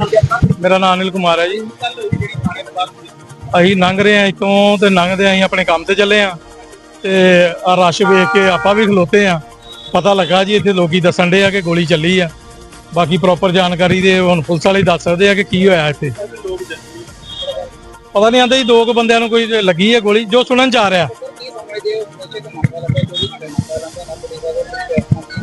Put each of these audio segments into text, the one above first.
ਮੇਰਾ ਨਾਮ ਅਨਿਲ ਕੁਮਾਰ ਹੈ ਜੀ। ਅਸੀਂ ਲੰਘ ਰਹੇ ਆ ਇਤੋਂ ਤੇ ਲੰਘਦੇ ਆਂ ਆਪਣੇ ਕੰਮ ਤੇ ਚੱਲੇ ਆ ਤੇ ਆ ਰਸ਼ ਵੇਖ ਕੇ ਆਪਾਂ ਵੀ ਖਲੋਤੇ ਆ ਪਤਾ ਲੱਗਾ ਜੀ ਇੱਥੇ ਲੋਕੀ ਦੱਸਣ ਦੇ ਆ ਕਿ ਗੋਲੀ ਚੱਲੀ ਆ। ਬਾਕੀ ਪ੍ਰੋਪਰ ਜਾਣਕਾਰੀ ਦੇ ਹੁਣ ਪੁਲਿਸ ਵਾਲੇ ਦੱਸ ਸਕਦੇ ਆ ਕਿ ਕੀ ਹੋਇਆ ਇੱਥੇ। ਪਤਾ ਨਹੀਂ ਆਂਦੇ ਜੀ ਦੋ ਕੁ ਬੰਦਿਆਂ ਨੂੰ ਕੋਈ ਲੱਗੀ ਹੈ ਗੋਲੀ, ਜੋ ਸੁਣਨ ਚ ਆ ਰਿਹਾ।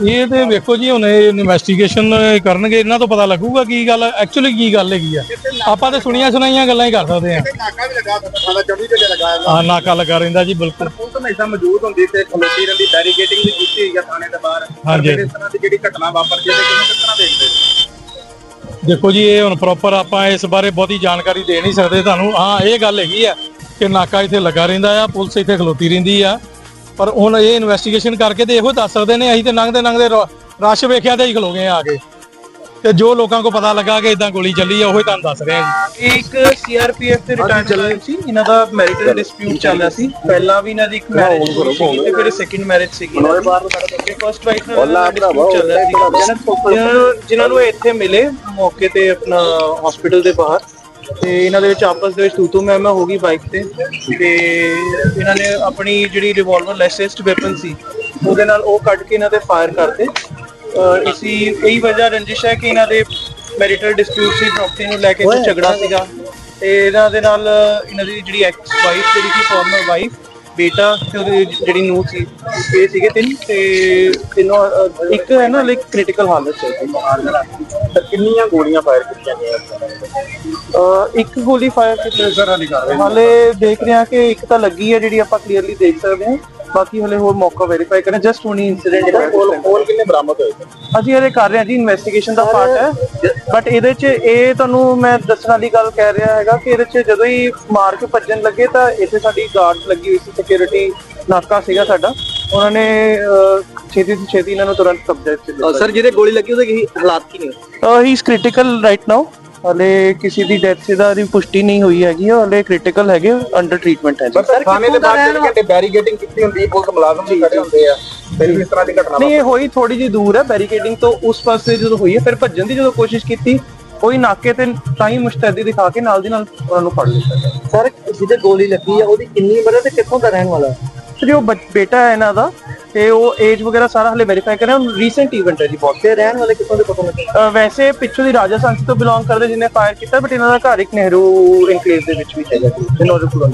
ਇਹ ਤੇ ਵੇਖੋ ਜੀ ਹੁਣ ਇਹ ਇਨਵੈਸਟੀਗੇਸ਼ਨ ਕਰਨਗੇ ਇਹਨਾਂ ਤੋਂ ਪਤਾ ਲੱਗੂਗਾ ਕੀ ਗੱਲ ਐਕਚੁਅਲੀ ਕੀ ਗੱਲ ਹੈਗੀ ਆ। ਆਪਾਂ ਤੇ ਸੁਣੀਆਂ ਸੁਣਾਈਆਂ ਗੱਲਾਂ ਹੀ ਕਰ ਸਕਦੇ ਆ। ਨਾਕਾ ਵੀ ਲਗਾ ਦਿੱਤਾ ਸਾਡਾ 24 ਘੰਟੇ ਲਗਾਇਆ ਆ ਨਾਕਾ ਲੱਗਾ ਰਹਿੰਦਾ ਜੀ ਬਿਲਕੁਲ। ਪੁਲਿਸ ਹਮੇਸ਼ਾ ਮੌਜੂਦ ਹੁੰਦੀ ਤੇ ਖਲੋਤੀ ਰਹਿੰਦੀ ਬੈਰੀਕੇਡਿੰਗ ਵੀ ਕੀਤੀ ਹੋਈ ਆ ਥਾਣੇ ਦੇ ਬਾਹਰ। ਹਾਂਜੀ। ਪਰ ਫਿਰ ਇਸ ਤਰ੍ਹਾਂ ਦੀ ਜਿਹੜੀ ਘਟਨਾ ਵਾਪਰਦੀ ਹੈ ਤੇ ਕਿਵੇਂ ਕਿਸ ਤਰ੍ਹਾਂ ਦੇਖਦੇ ਹੋ? ਦੇਖੋ ਜੀ ਇਹ ਹੁਣ ਪ੍ਰੋਪਰ ਆਪਾਂ ਇਸ ਬਾਰੇ ਬਹੁਤੀ ਜਾਣਕਾਰੀ ਦੇ ਨਹੀਂ ਸਕਦੇ ਤੁਹਾਨੂੰ। ਹਾਂ ਇਹ ਗੱਲ ਹੈਗੀ ਆ ਕਿ ਨਾਕਾ ਇੱਥੇ ਲੱਗਾ ਰਹਿੰਦਾ ਆ ਪੁਲਿਸ ਇੱਥੇ ਖਲੋਤੀ ਰਹਿੰਦੀ ਆ। ਪਰ ਹੁਣ ਇਹ ਇਨਵੈਸਟੀਗੇਸ਼ਨ ਕਰਕੇ ਤੇ ਇਹੋ ਦੱਸ ਸਕਦੇ ਨੇ ਅਸੀਂ ਤੇ ਲੰਘਦੇ ਲੰਘਦੇ ਰਸ਼ ਵੇਖਿਆ ਤੇ ਹੀ ਖਲੋ ਗਏ ਆ ਕੇ। ਤੇ ਜੋ ਲੋਕਾਂ ਕੋ ਪਤਾ ਲੱਗਾ ਕਿ ਇਦਾਂ ਗੋਲੀ ਚੱਲੀ ਆ ਉਹ ਹੀ ਤੁਹਾਨੂੰ ਦੱਸ ਰਿਹਾ ਜੀ। ਇਹ ਇੱਕ ਸੀਆਰਪੀਐਫ ਦੇ ਰਿਟਰਨ ਚੱਲ ਸੀ ਇਹਨਾਂ ਦਾ ਮੈਰਿਟਲ ਡਿਸਪਿਊਟ ਚੱਲ ਰਿਹਾ ਸੀ। ਪਹਿਲਾਂ ਵੀ ਇਹਨਾਂ ਦੀ ਇੱਕ ਮੈਰਿਜ ਸੀ ਤੇ ਫਿਰ ਸੈਕਿੰਡ ਮੈਰਿਜ ਸੀਗੀ। ਫਸਟ ਵਾਈਫ ਨਾਲ ਡਿਸਪਿਊਟ ਚੱਲ ਰਿਹਾ ਸੀ। ਜਿਨ੍ਹਾਂ ਨੂੰ- ਇੱਥੇ ਮਿਲੇ ਮੌਕੇ ਤੇ ਆਪਣਾ ਹਸਪੀਟਲ ਦੇ ਬਾਹਰ। ਤੇ ਇਹਨਾਂ ਦੇ ਵਿੱਚ ਆਪਸ ਦੇ ਵਿੱਚ ਤੂ ਤੂ ਮੈਂ ਮੈਂ ਹੋ ਗਈ ਬਾਈਕ ਤੇ। ਤੇ ਇਹਨਾਂ ਨੇ ਆਪਣੀ ਜਿਹੜੀ ਰਿਵਾਲਵਰ ਲੈਸੈਸਟ ਵੈਪਨ ਸੀ ਉਹਦੇ ਨਾਲ ਉਹ ਕੱਢ ਕੇ ਇਹਨਾਂ ਤੇ ਫਾਇਰ ਕਰਤੇ ਅਹ ਇਸੀ ਇਹੀ ਵਜ੍ਹਾ ਰੰਜਿਸ਼ ਹੈ ਕਿ ਇਹਨਾਂ ਦੇ ਮੈਰਿਟਲ ਡਿਸਪਿਊਟ ਸੀ ਪ੍ਰਾਪਰਟੀ ਨੂੰ ਲੈ ਕੇ ਕੋਈ ਝਗੜਾ ਸੀਗਾ। ਤੇ ਇਹਨਾਂ ਦੇ ਨਾਲ ਇਹਨਾਂ ਦੀ ਜਿਹੜੀ ਐਕਸ ਵਾਈਫ ਜਿਹੜੀ ਕਿ ਫਾਰਮਰ ਵਾਈਫ ਬੇਟਾ ਤੇ ਉਹਦੀ ਜਿਹੜੀ ਨੂੰਹ ਸੀ ਇਹ ਸੀਗੇ ਤਿੰਨ। ਤੇ ਤਿੰਨੋਂ ਇੱਕ ਹੈ ਨਾ ਲਾਈਕ ਕ੍ਰਿਟੀਕਲ ਹਾਲਤ ਚ ਹੈ। ਤਾਂ ਕਿੰਨੀਆਂ ਗੋਲੀਆਂ ਫਾਇਰ ਕੀਤੀਆਂ ਗਈਆਂ? ਅਹ, ਇੱਕ ਗੋਲੀ ਫਾਇਰ ਕੀਤੀ। ਸਰ ਵਾਲੀ ਕਾਰਵਾਈ ਹਾਲੇ ਦੇਖ ਰਹੇ ਹਾਂ ਕਿ ਇੱਕ ਤਾਂ ਲੱਗੀ ਹੈ ਜਿਹੜੀ ਆਪਾਂ ਕਲੀਅਰਲੀ ਦੇਖ ਸਕਦੇ ਹਾਂ। ਬਾਕੀ ਹਲੇ ਹੋਰ ਮੌਕਾ ਵੈਰੀਫਾਈ ਕਰਨਾ। ਜਸਟ ਹੁਣੀ ਇਨਸੀਡੈਂਟ ਕੋਲ ਕੋਲ ਕਿੰਨੇ ਬਰਾਮਦ ਹੋਏ? ਅਸੀਂ ਇਹਦੇ ਕਰ ਰਹੇ ਹਾਂ ਜੀ ਇਨਵੈਸਟੀਗੇਸ਼ਨ ਦਾ ਪਾਰਟ ਹੈ। ਬਟ ਇਹਦੇ 'ਚ ਇਹ ਤੁਹਾਨੂੰ ਮੈਂ ਦੱਸਣ ਵਾਲੀ ਗੱਲ ਕਹਿ ਰਿਹਾ ਹੈਗਾ ਕਿ ਇਹਦੇ 'ਚ ਜਦੋਂ ਹੀ ਮਾਰ ਕੇ ਭੱਜਣ ਲੱਗੇ ਤਾਂ ਇੱਥੇ ਸਾਡੀ ਗਾਰਡ ਲੱਗੀ ਹੋਈ ਸੀ ਸਿਕਿਉਰਿਟੀ ਨਾਕਾ ਸੀਗਾ ਸਾਡਾ। ਉਹਨਾਂ ਨੇ ਅਹ, ਛੇਤੀ ਤੋਂ ਛੇਤੀ ਇਹਨਾਂ ਨੂੰ ਤੁਰੰਤ ਕਬਜ਼ੇ 'ਚ ਲਿਆ। ਸਰ ਜਿਹਦੇ ਗੋਲੀ ਲੱਗੀ ਉਹਦੇ ਕੀ ਹਾਲਾਤ ਕੀ ਨੇ? ਹੀ ਇਸ ਕ੍ਰਿਟੀਕਲ ਰਾਈਟ ਨਾਓ ਹਲੇ ਕਿਸੇ ਦੀ ਡੈਥ ਦਾ ਦੀ ਪੁਸ਼ਟੀ ਨਹੀਂ ਹੋਈ ਹੈਗੀ ਹਲੇ ਕ੍ਰਿਟੀਕਲ ਹੈਗੇ ਅੰਡਰ ਟ੍ਰੀਟਮੈਂਟ ਹੈ ਜੀ। ਸਰ ਥਾਣੇ ਦੇ ਬਾਹਰ ਜਿਹੜੇ ਘੰਟੇ ਬੈਰੀਕੇਡਿੰਗ ਕੀਤੀ ਹੁੰਦੀ ਹੈ ਪੁਲਿਸ ਮੁਲਾਜ਼ਮ ਵੀ ਖੜੇ ਹੁੰਦੇ ਆ। ਫਿਰ ਵੀ ਇਸ ਤਰ੍ਹਾਂ ਦੀ ਘਟਨਾ ਨਹੀਂ ਇਹ ਹੋਈ ਥੋੜੀ ਜਿਹੀ ਦੂਰ ਹੈ ਬੈਰੀਕੇਡਿੰਗ ਤੋਂ ਉਸ ਪਾਸੇ ਜਦੋਂ ਹੋਈ ਹੈ ਫਿਰ ਭੱਜਣ ਦੀ ਜਦੋਂ ਕੋਸ਼ਿਸ਼ ਕੀਤੀ ਕੋਈ ਨਾਕੇ ਤੇ ਤਾਂ ਹੀ ਮੁਸ਼ਤੈਦੀ ਦਿਖਾ ਕੇ ਨਾਲ ਦੀ ਨਾਲ ਉਹਨਾਂ ਨੂੰ ਫੜ ਲਿੱਤਾ ਗਿਆ। ਸਰ ਜਿਹਦੇ ਗੋਲੀ ਲੱਗੀ ਆ ਉਹਦੀ ਕਿੰਨੀ ਉਮਰ ਹੈ ਤੇ ਕਿੱਥੋਂ ਦਾ ਰਹਿਣ ਵਾਲਾ ਹੈ? ਤੇ ਜੋ ਬੱਚ- ਬੇਟਾ ਹੈ ਇਹਨਾਂ ਦਾ ਤੇ ਉਹ ਏਜ ਵਗੈਰਾ ਸਾਰਾ ਹਲੇ ਵੈਰੀਫਾਈ ਕਰ ਰਹੇ ਹਾਂ ਰੀਸੈਂਟ ਇਵੈਂਟ ਹੈ ਜੀ ਬਹੁਤ। ਤੇ ਰਹਿਣ ਵਾਲੇ ਕਿੱਥੋਂ ਦੇ ਪਤਾ ਲੱਗਾ ਵੈਸੇ ਪਿੱਛੋਂ ਦੀ ਰਾਜਸਥਾਨ ਤੋਂ ਬਿਲੋਂਗ ਕਰਦੇ ਜਿਹਨੇ ਫਾਇਰ ਕੀਤਾ ਬਟ ਇਹਨਾਂ ਦਾ ਘਰ ਇੱਕ ਨਹਿਰੂ ਇਨਕਲੇਵ ਦੇ ਵਿੱਚ ਵੀ ਹੈਗਾ ਜੀ ਨੋਰਪੁਰਾ